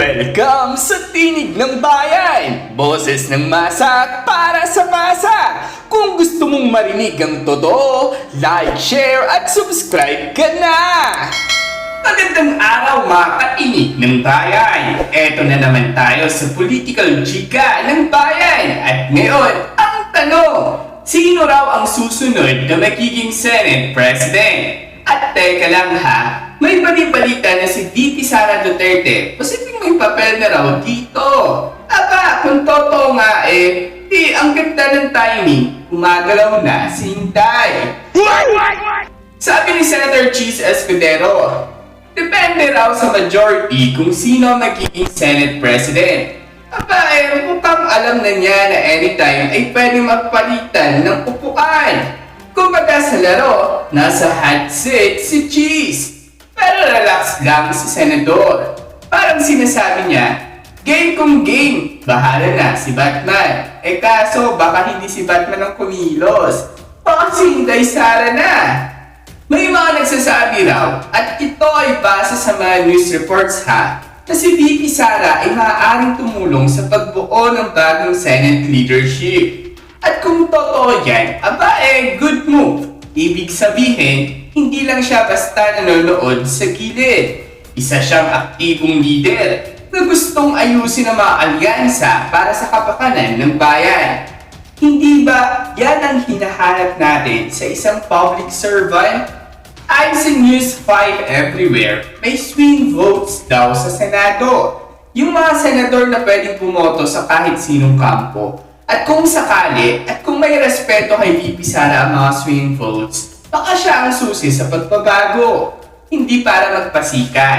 Welcome sa Tinig ng Bayan! Boses ng masa para sa masa! Kung gusto mong marinig ang totoo, like, share at subscribe ka na! Magandang araw mga katinig ng bayan! Eto na naman tayo sa political chika ng bayan! At ngayon, ang tanong! Sino raw ang susunod na magiging Senate President? At teka lang ha, may balibalita na si VP Sara Duterte posibleng may papel na raw dito. Aba, kung totoo nga eh, di ang ganda ng timing, umagalaw na si Inday. Sabi ni Senator Cheese Escudero, depende raw sa majority kung sino magiging Senate President. Aba eh, mukhang alam na niya na anytime ay pwede magpalitan ng upuan. Kumbaga sa laro, nasa hot seat si Cheese. Pero relax lang si Senador. Parang sinasabi niya, game kung game, bahala na si Batman. Eh kaso baka hindi si Batman ang kumilos. Baka si Inday Sara na. May mga nagsasabi raw, at ito ay base sa mga news reports ha, na si VP Sara ay maaaring tumulong sa pagbuo ng bagong Senate leadership. At kung totoo yan, aba eh, good move. Ibig sabihin, hindi lang siya basta nanonood sa gilid. Isa siyang aktibong leader na gustong ayusin ang mga alyansa para sa kapakanan ng bayan. Hindi ba yan ang hinahanap natin sa isang public servant? Ayon sa News 5 Everywhere, may swing votes daw sa Senado. Yung mga senador na pwedeng pumoto sa kahit sinong kampo. At kung sakali, at kung may respeto kay VP Sara ang mga swing votes, baka siya ang susi sa pagbabago. Hindi para magpasikat,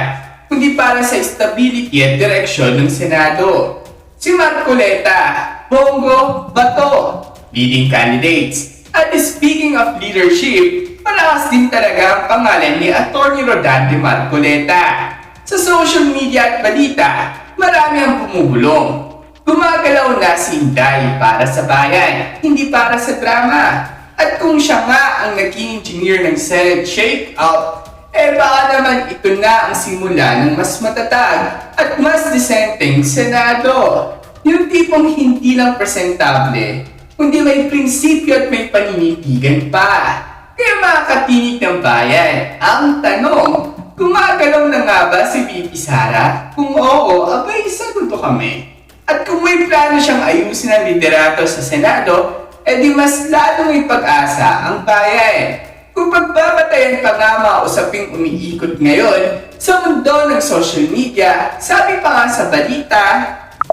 kundi para sa stability at direksyon ng Senado. Si Marcoleta, Bongo, Bato, leading candidates. At speaking of leadership, malakas din talaga ang pangalan ni Atty. Rodante Marcoleta. Sa social media at balita, marami ang bumubulong. Gumagalaw na si Inday para sa bayan, hindi para sa drama. At kung siya nga ang naging engineer ng Senate Shake-Out, eh baka naman ito na ang simula ng mas matatag at mas disenteng Senado. Yung tipong hindi lang presentable, kundi may prinsipyo at may paninitigan pa. Kaya mga katinig ng bayan, ang tanong, gumagalaw na nga ba si VP Sara? Kung oo, abay saguto kami. At kung may plano siyang ayusin ang liderato sa Senado, edi mas lalo may pag-asa ang bayan. Kung pagbabatayan pa nga mga usaping umiikot ngayon sa mundo ng social media, sabi pa nga sa balita,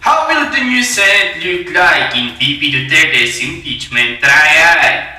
How will the new Senate look like in VP Duterte's impeachment trial?